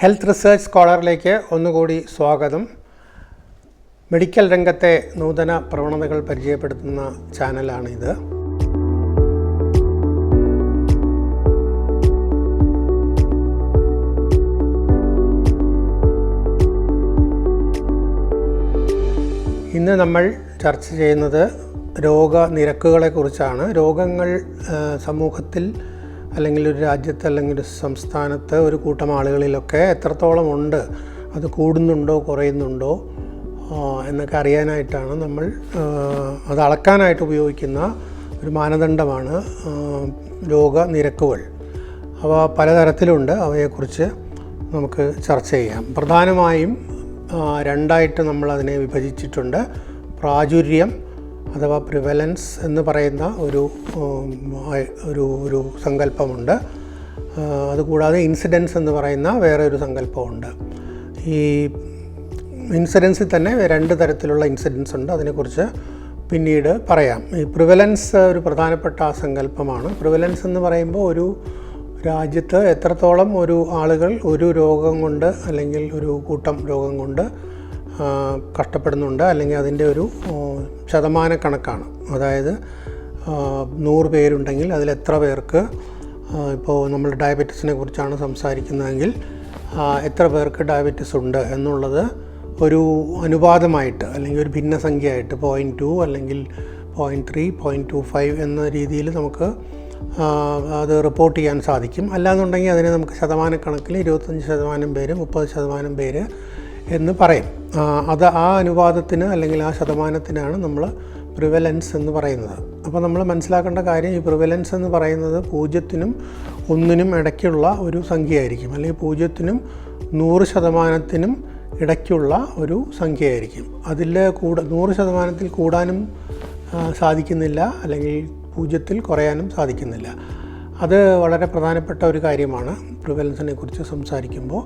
Health research സ്കോളറിലേക്ക് ഒന്നുകൂടി സ്വാഗതം. Medical രംഗത്തെ നൂതന പ്രവണതകൾ പരിചയപ്പെടുത്തുന്ന ചാനലാണിത്. ഇന്ന് നമ്മൾ ചർച്ച ചെയ്യുന്നത് രോഗനിരക്കുകളെക്കുറിച്ചാണ് രോഗങ്ങൾ സമൂഹത്തിൽ അല്ലെങ്കിൽ ഒരു രാജ്യത്ത് അല്ലെങ്കിൽ ഒരു സംസ്ഥാനത്ത് ഒരു കൂട്ടം ആളുകളിലൊക്കെ എത്രത്തോളം ഉണ്ട് അത് കൂടുന്നുണ്ടോ കുറയുന്നുണ്ടോ എന്നൊക്കെ അറിയാനായിട്ടാണ് നമ്മൾ അത് അളക്കാനായിട്ട് ഉപയോഗിക്കുന്ന ഒരു മാനദണ്ഡമാണ് രോഗ രോഗനിരക്കുകൾ അവ പലതരത്തിലുണ്ട് അവയെക്കുറിച്ച് നമുക്ക് ചർച്ച ചെയ്യാം. പ്രധാനമായും രണ്ടായിട്ട് നമ്മൾ അതിനെ വിഭജിച്ചിട്ടുണ്ട്. പ്രാചുര്യം അഥവാ പ്രിവലൻസ് എന്ന് പറയുന്ന ഒരു ഒരു ഒരു സങ്കല്പമുണ്ട്. അതുകൂടാതെ ഇൻസിഡൻസ് എന്ന് പറയുന്ന വേറെ ഒരു സങ്കല്പമുണ്ട്. ഈ ഇൻസിഡൻസിൽ തന്നെ രണ്ട് തരത്തിലുള്ള ഇൻസിഡൻസ് ഉണ്ട്. അതിനെക്കുറിച്ച് പിന്നീട് പറയാം. ഈ പ്രിവലൻസ് ഒരു പ്രധാനപ്പെട്ട സങ്കല്പമാണ്. പ്രിവലൻസ് എന്ന് പറയുമ്പോൾ ഒരു രാജ്യത്ത് എത്രത്തോളം ഒരു ആളുകൾ ഒരു രോഗം കൊണ്ട് അല്ലെങ്കിൽ ഒരു കൂട്ടം രോഗം കൊണ്ട് കഷ്ടപ്പെടുന്നുണ്ട്. അല്ലെങ്കിൽ അതിന്റെ ഒരു ശതമാന കണക്കാണ്. അതായത് നൂറ് പേരുണ്ടെങ്കിൽ അതിൽ എത്ര പേർക്ക് ഇപ്പോൾ നമ്മൾ ഡയബറ്റീസിനെ കുറിച്ചാണ് സംസാരിക്കുന്നതെങ്കിൽ എത്ര പേർക്ക് ഡയബറ്റീസ് ഉണ്ട് എന്നുള്ളത് ഒരു അനുപാതമായിട്ട് അല്ലെങ്കിൽ ഒരു ഭിന്നസംഖ്യയായിട്ട് പോയിന്റ് ടു അല്ലെങ്കിൽ point three point two five എന്ന രീതിയിൽ നമുക്ക് അത് റിപ്പോർട്ട് ചെയ്യാൻ സാധിക്കും. അല്ലാന്നുണ്ടെങ്കിൽ അതിനെ നമുക്ക് ശതമാനക്കണക്കിൽ ഇരുപത്തഞ്ച് ശതമാനം പേര് മുപ്പത് ശതമാനം പേര് എന്ന് പറയും. അത് ആ അനുപാതത്തിന് അല്ലെങ്കിൽ ആ ശതമാനത്തിനാണ് നമ്മൾ പ്രിവലൻസ് എന്ന് പറയുന്നത്. അപ്പോൾ നമ്മൾ മനസ്സിലാക്കേണ്ട കാര്യം ഈ പ്രിവലൻസ് എന്ന് പറയുന്നത് പൂജ്യത്തിനും ഒന്നിനും ഇടയ്ക്കുള്ള ഒരു സംഖ്യയായിരിക്കും. അല്ലെങ്കിൽ പൂജ്യത്തിനും നൂറ് ശതമാനത്തിനും ഇടയ്ക്കുള്ള ഒരു സംഖ്യയായിരിക്കും. അതിൽ കൂട നൂറ് ശതമാനത്തിൽ കൂടാനും സാധിക്കുന്നില്ല. അല്ലെങ്കിൽ പൂജ്യത്തിൽ കുറയാനും സാധിക്കുന്നില്ല. അത് വളരെ പ്രധാനപ്പെട്ട ഒരു കാര്യമാണ്. പ്രിവലൻസിനെ കുറിച്ച് സംസാരിക്കുമ്പോൾ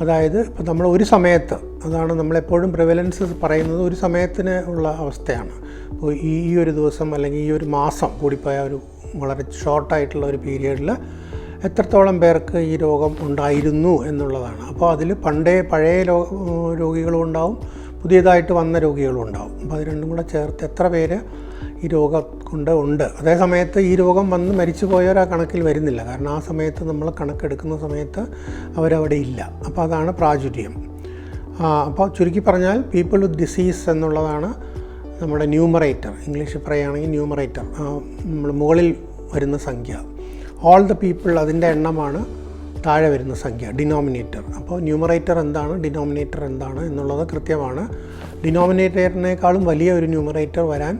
അതായത് ഇപ്പോൾ നമ്മൾ ഒരു സമയത്ത് അതാണ് നമ്മളെപ്പോഴും പ്രിവലൻസ് പറയുന്നത് ഒരു സമയത്തിന് ഉള്ള അവസ്ഥയാണ്. അപ്പോൾ ഈ ഒരു ദിവസം അല്ലെങ്കിൽ ഈ ഒരു മാസം കൂടിപ്പോയ ഒരു വളരെ ഷോർട്ടായിട്ടുള്ള ഒരു പീരിയഡിൽ എത്രത്തോളം പേർക്ക് ഈ രോഗം ഉണ്ടായിരുന്നു എന്നുള്ളതാണ്. അപ്പോൾ അതിൽ പണ്ടേ പഴയ രോഗികളും ഉണ്ടാവും പുതിയതായിട്ട് വന്ന രോഗികളും ഉണ്ടാവും. അപ്പോൾ അത് രണ്ടും കൂടെ ചേർത്ത് എത്ര പേര് ഈ രോഗം കൊണ്ട് ഉണ്ട്. അതേ സമയത്ത് ഈ രോഗം വന്ന് മരിച്ചു പോയവർ ആ കണക്കിൽ വരുന്നില്ല. കാരണം ആ സമയത്ത് നമ്മൾ കണക്കെടുക്കുന്ന സമയത്ത് അവരവിടെ ഇല്ല. അപ്പോൾ അതാണ് പ്രാചുര്യം. അപ്പോൾ ചുരുക്കി പറഞ്ഞാൽ പീപ്പിൾ വിത്ത് ഡിസീസ് എന്നുള്ളതാണ് നമ്മുടെ ന്യൂമറേറ്റർ ഇംഗ്ലീഷിൽ പറയുകയാണെങ്കിൽ ന്യൂമറേറ്റർ നമ്മൾ മുകളിൽ വരുന്ന സംഖ്യ. ഓൾ ദ പീപ്പിൾ അതിന്റെ എണ്ണമാണ് താഴെ വരുന്ന സംഖ്യ ഡിനോമിനേറ്റർ അപ്പോൾ ന്യൂമറേറ്റർ എന്താണ് ഡിനോമിനേറ്റർ എന്താണ് എന്നുള്ളത് കൃത്യമാണ്. ഡിനോമിനേറ്ററിനേക്കാളും വലിയ ഒരു ന്യൂമറേറ്റർ വരാൻ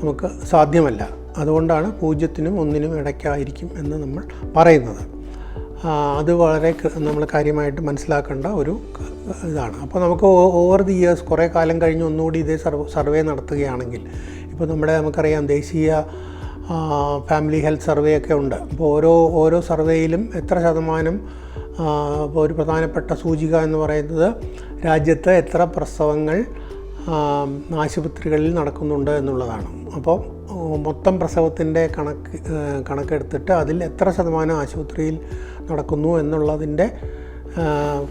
നമുക്ക് സാധ്യമല്ല. അതുകൊണ്ടാണ് പൂജ്യത്തിനും ഒന്നിനും ഇടയ്ക്കായിരിക്കും എന്ന് നമ്മൾ പറയുന്നത്. അത് വളരെ നമ്മൾ കാര്യമായിട്ട് മനസ്സിലാക്കേണ്ട ഒരു ഇതാണ്. അപ്പോൾ നമുക്ക് ഓവർ ദി ഇയേഴ്സ് കുറേ കാലം കഴിഞ്ഞ് ഒന്നുകൂടി ഇതേ സർവ് സർവേ നടത്തുകയാണെങ്കിൽ ഇപ്പോൾ നമ്മുടെ നമുക്കറിയാം ദേശീയ ഫാമിലി ഹെൽത്ത് സർവേ ഒക്കെ ഉണ്ട്. അപ്പോൾ ഓരോ ഓരോ സർവേയിലും എത്ര ശതമാനം ഇപ്പോൾ ഒരു പ്രധാനപ്പെട്ട സൂചിക എന്ന് പറയുന്നത് രാജ്യത്ത് എത്ര പ്രസവങ്ങൾ ആശുപത്രികളിൽ നടക്കുന്നുണ്ട് എന്നുള്ളതാണ്. അപ്പോൾ മൊത്തം പ്രസവത്തിന്റെ കണക്ക് കണക്കെടുത്തിട്ട് അതിൽ എത്ര ശതമാനം ആശുപത്രിയിൽ നടക്കുന്നു എന്നുള്ളതിന്റെ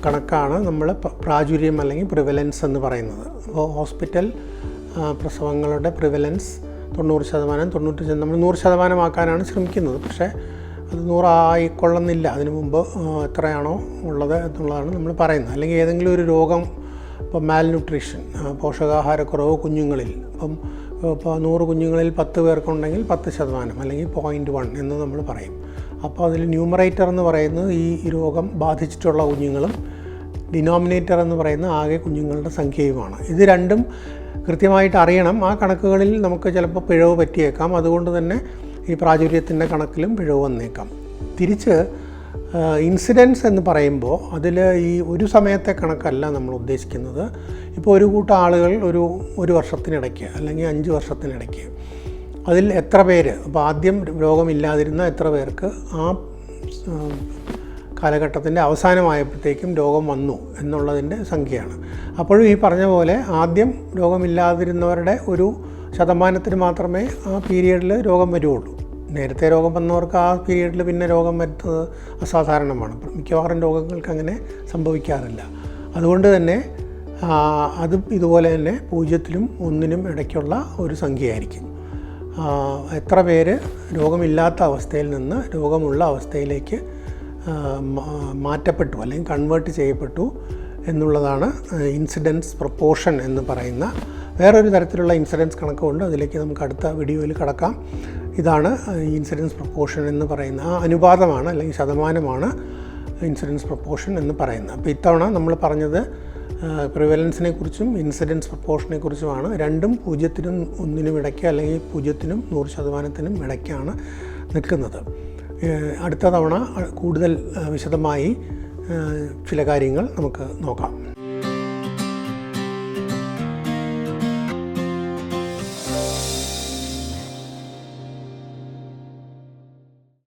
കണക്കാണ് നമ്മൾ പ്രാചുര്യം അല്ലെങ്കിൽ പ്രിവലൻസ് എന്ന് പറയുന്നത്. അപ്പോൾ ഹോസ്പിറ്റൽ പ്രസവങ്ങളുടെ പ്രിവലൻസ് തൊണ്ണൂറ് ശതമാനം തൊണ്ണൂറ്റി നമ്മൾ നൂറ് ശതമാനമാക്കാനാണ് ശ്രമിക്കുന്നത്. പക്ഷേ അത് നൂറായിക്കൊള്ളുന്നില്ല. അതിനു മുമ്പ് എത്രയാണോ ഉള്ളത് എന്നുള്ളതാണ് നമ്മൾ പറയുന്നത്. അല്ലെങ്കിൽ ഏതെങ്കിലും ഒരു രോഗം ഇപ്പോൾ മാൽന്യൂട്രീഷൻ പോഷകാഹാരക്കുറവ് കുഞ്ഞുങ്ങളിൽ. ഇപ്പം ഇപ്പോൾ നൂറ് കുഞ്ഞുങ്ങളിൽ പത്ത് പേർക്കുണ്ടെങ്കിൽ പത്ത് ശതമാനം അല്ലെങ്കിൽ പോയിന്റ് വൺ എന്ന് നമ്മൾ പറയും. അപ്പോൾ അതിൽ ന്യൂമറേറ്റർ എന്ന് പറയുന്നത് ഈ രോഗം ബാധിച്ചിട്ടുള്ള കുഞ്ഞുങ്ങളും ഡിനോമിനേറ്റർ എന്ന് പറയുന്ന ആകെ കുഞ്ഞുങ്ങളുടെ സംഖ്യയുമാണ്. ഇത് രണ്ടും കൃത്യമായിട്ട് അറിയണം. ആ കണക്കുകളിൽ നമുക്ക് ചിലപ്പോൾ പിഴവ് പറ്റിയേക്കാം. അതുകൊണ്ട് തന്നെ ഈ പ്രാചുര്യത്തിന്റെ കണക്കിലും പിഴവ് വന്നേക്കാം. തിരിച്ച് ഇൻസിഡൻസ് എന്ന് പറയുമ്പോൾ അതിൽ ഈ ഒരു സമയത്തെ കണക്കല്ല നമ്മൾ ഉദ്ദേശിക്കുന്നത്. ഇപ്പോൾ ഒരു കൂട്ടം ആളുകൾ ഒരു ഒരു വർഷത്തിനിടയ്ക്ക് അല്ലെങ്കിൽ അഞ്ച് വർഷത്തിനിടയ്ക്ക് അതിൽ എത്ര പേര് അപ്പോൾ ആദ്യം രോഗമില്ലാതിരുന്ന എത്ര പേർക്ക് ആ കാലഘട്ടത്തിന്റെ അവസാനമായപ്പോഴത്തേക്കും രോഗം വന്നു എന്നുള്ളതിന്റെ സംഖ്യയാണ്. അപ്പോഴും ഈ പറഞ്ഞ പോലെ ആദ്യം രോഗമില്ലാതിരുന്നവരുടെ ഒരു ശതമാനത്തിന് മാത്രമേ ആ പീരിയഡിൽ രോഗം വരുള്ളൂ നേരത്തെ രോഗം വന്നവർക്ക് ആ പീരീഡിൽ പിന്നെ രോഗം വരുന്നത് അസാധാരണമാണ്. മിക്കവാറും രോഗങ്ങൾക്ക് അങ്ങനെ സംഭവിക്കാറില്ല. അതുകൊണ്ട് തന്നെ അത് ഇതുപോലെ തന്നെ പൂജ്യത്തിലും ഒന്നിനും ഇടയ്ക്കുള്ള ഒരു സംഖ്യയായിരിക്കും. എത്ര പേര് രോഗമില്ലാത്ത അവസ്ഥയിൽ നിന്ന് രോഗമുള്ള അവസ്ഥയിലേക്ക് മാറ്റപ്പെട്ടു അല്ലെങ്കിൽ കൺവേർട്ട് ചെയ്യപ്പെട്ടു എന്നുള്ളതാണ് ഇൻസിഡൻസ് പ്രൊപ്പോർഷൻ എന്ന് പറയുന്ന വേറൊരു തരത്തിലുള്ള ഇൻസിഡൻസ് കണക്കുണ്ട്. അതിലേക്ക് നമുക്ക് അടുത്ത വീഡിയോയിൽ കടക്കാം. ഇതാണ് ഇൻസിഡൻസ് പ്രൊപ്പോർഷൻ എന്ന് പറയുന്ന ആ അനുപാതമാണ് അല്ലെങ്കിൽ ശതമാനമാണ് ഇൻസിഡൻസ് പ്രൊപ്പോർഷൻ എന്ന് പറയുന്നത്. അപ്പോൾ ഇത്തവണ നമ്മൾ പറഞ്ഞത് പ്രിവലൻസിനെ കുറിച്ചും ഇൻസിഡൻസ് പ്രപ്പോർഷനെ കുറിച്ചുമാണ്. രണ്ടും പൂജ്യത്തിനും ഒന്നിനും ഇടയ്ക്ക് അല്ലെങ്കിൽ പൂജ്യത്തിനും നൂറ് ശതമാനത്തിനും ഇടയ്ക്കാണ് നിൽക്കുന്നത്. അടുത്ത തവണ കൂടുതൽ വിശദമായി ചില കാര്യങ്ങൾ നമുക്ക് നോക്കാം.